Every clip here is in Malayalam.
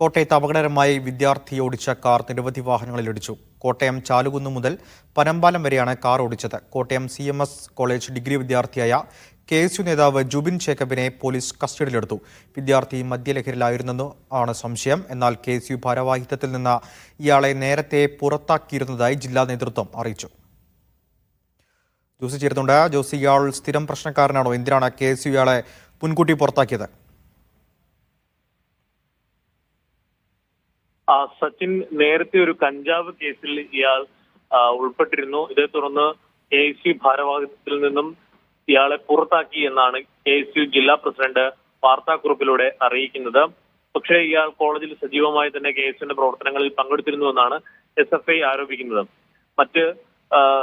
കോട്ടയത്ത് അപകടകരമായി വിദ്യാർത്ഥി ഓടിച്ച കാർ നിരവധി വാഹനങ്ങളിൽ ഇടിച്ചു. കോട്ടയം ചാലുകുന്ന് മുതൽ പനമ്പാലം വരെയാണ് കാർ ഓടിച്ചത്. Kottayam C M S college degree വിദ്യാർത്ഥിയായ കെ എസ് യു നേതാവ് ജുബിൻ ജേക്കബിനെ പോലീസ് കസ്റ്റഡിയിലെടുത്തു. വിദ്യാർത്ഥി മദ്യലഹരിയിലായിരുന്നെന്ന് ആണ് സംശയം. എന്നാൽ കെ എസ് യു ഭാരവാഹിത്വത്തിൽ നിന്ന് ഇയാളെ നേരത്തെ പുറത്താക്കിയിരുന്നതായി ജില്ലാ നേതൃത്വം അറിയിച്ചു. ജോസി ചേരുന്നുണ്ട്. ജോസി ഇയാൾ സ്ഥിരം പ്രശ്നക്കാരനാണോ? എന്തിനാണ് കെ എസ് യു ഇയാളെ മുൻകൂട്ടി പുറത്താക്കിയത്? സച്ചിൻ നേരത്തെ ഒരു കഞ്ചാവ് കേസിൽ ഇയാൾ ഉൾപ്പെട്ടിരുന്നു. ഇതേ തുടർന്ന് എ സി ഭാരവാഹിത്വത്തിൽ നിന്നും ഇയാളെ പുറത്താക്കി എന്നാണ് കെ എസ് യു ജില്ലാ പ്രസിഡന്റ് വാർത്താക്കുറിപ്പിലൂടെ അറിയിക്കുന്നത്. പക്ഷേ ഇയാൾ കോളേജിൽ സജീവമായി തന്നെ കെ എസ് യുവിന്റെ പ്രവർത്തനങ്ങളിൽ പങ്കെടുത്തിരുന്നുവെന്നാണ് എസ് എഫ് ഐ ആരോപിക്കുന്നത്. മറ്റ്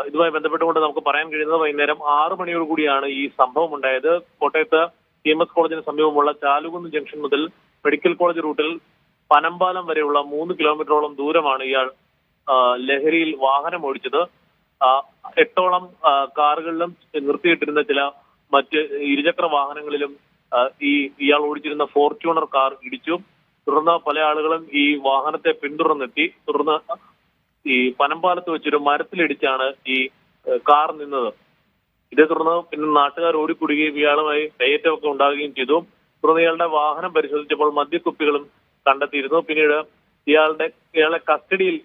ഇതുമായി ബന്ധപ്പെട്ടുകൊണ്ട് നമുക്ക് പറയാൻ കഴിയുന്നത് വൈകുന്നേരം ആറു മണിയോട് കൂടിയാണ് ഈ സംഭവം ഉണ്ടായത്. കോട്ടയത്ത് സി എം എസ് കോളേജിന് സമീപമുള്ള ചാലുകുന്ന് ജംഗ്ഷൻ മുതൽ മെഡിക്കൽ കോളേജ് റൂട്ടിൽ പനമ്പാലം വരെയുള്ള മൂന്ന് കിലോമീറ്ററോളം ദൂരമാണ് ഇയാൾ ലഹരിയിൽ വാഹനം ഓടിച്ചത്. എട്ടോളം കാറുകളിലും നിർത്തിയിട്ടിരുന്ന ചില മറ്റ് ഇരുചക്ര വാഹനങ്ങളിലും ഈ ഇയാൾ ഓടിച്ചിരുന്ന ഫോർച്യൂണർ കാർ ഇടിച്ചു. തുടർന്ന് പല ആളുകളും ഈ വാഹനത്തെ പിന്തുടർന്നെത്തി. തുടർന്ന് ഈ പനമ്പാലത്ത് വെച്ചൊരു മരത്തിലിടിച്ചാണ് ഈ കാർ നിന്നത്. ഇതേ തുടർന്ന് പിന്നെ നാട്ടുകാർ ഓടിക്കൂടുകയും ഇയാളുമായി കയ്യേറ്റമൊക്കെ ഉണ്ടാകുകയും ചെയ്തു. തുടർന്ന് ഇയാളുടെ വാഹനം പരിശോധിച്ചപ്പോൾ മദ്യക്കുപ്പികളും കണ്ടെത്തിയിരുന്നു. പിന്നീട് ഇയാളുടെ ഇയാളെ കസ്റ്റഡിയിൽ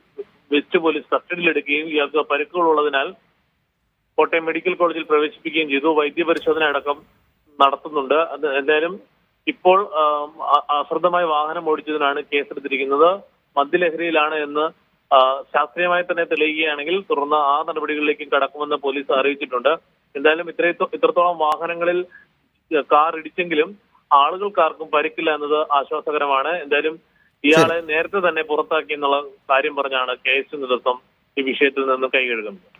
വെച്ച് പോലീസ് കസ്റ്റഡിയിൽ എടുക്കുകയും ഇയാൾക്ക് പരുക്കുകളുള്ളതിനാൽ കോട്ടയം മെഡിക്കൽ കോളേജിൽ പ്രവേശിപ്പിക്കുകയും ചെയ്തു. വൈദ്യപരിശോധന അടക്കം നടത്തുന്നുണ്ട്. അത് എന്തായാലും ഇപ്പോൾ അശ്രദ്ധമായി വാഹനം ഓടിച്ചതിനാണ് കേസെടുത്തിരിക്കുന്നത്. മദ്യലഹരിയിലാണ് എന്ന് ശാസ്ത്രീയമായി തന്നെ തെളിയുകയാണെങ്കിൽ തുടർന്ന് ആ നടപടികളിലേക്കും കടക്കുമെന്ന് പോലീസ് അറിയിച്ചിട്ടുണ്ട്. എന്തായാലും ഇത്രയും ഇത്രത്തോളം വാഹനങ്ങളിൽ കാർ ഇടിച്ചെങ്കിലും ആളുകൾക്കാർക്കും പരിക്കില്ല എന്നത് ആശ്വാസകരമാണ്. എന്തായാലും ഇയാളെ നേരത്തെ തന്നെ പുറത്താക്കി എന്നുള്ള കാര്യം പറഞ്ഞാണ് കെ എസ് നേതൃത്വം ഈ വിഷയത്തിൽ നിന്ന് കൈകഴുകുന്നത്.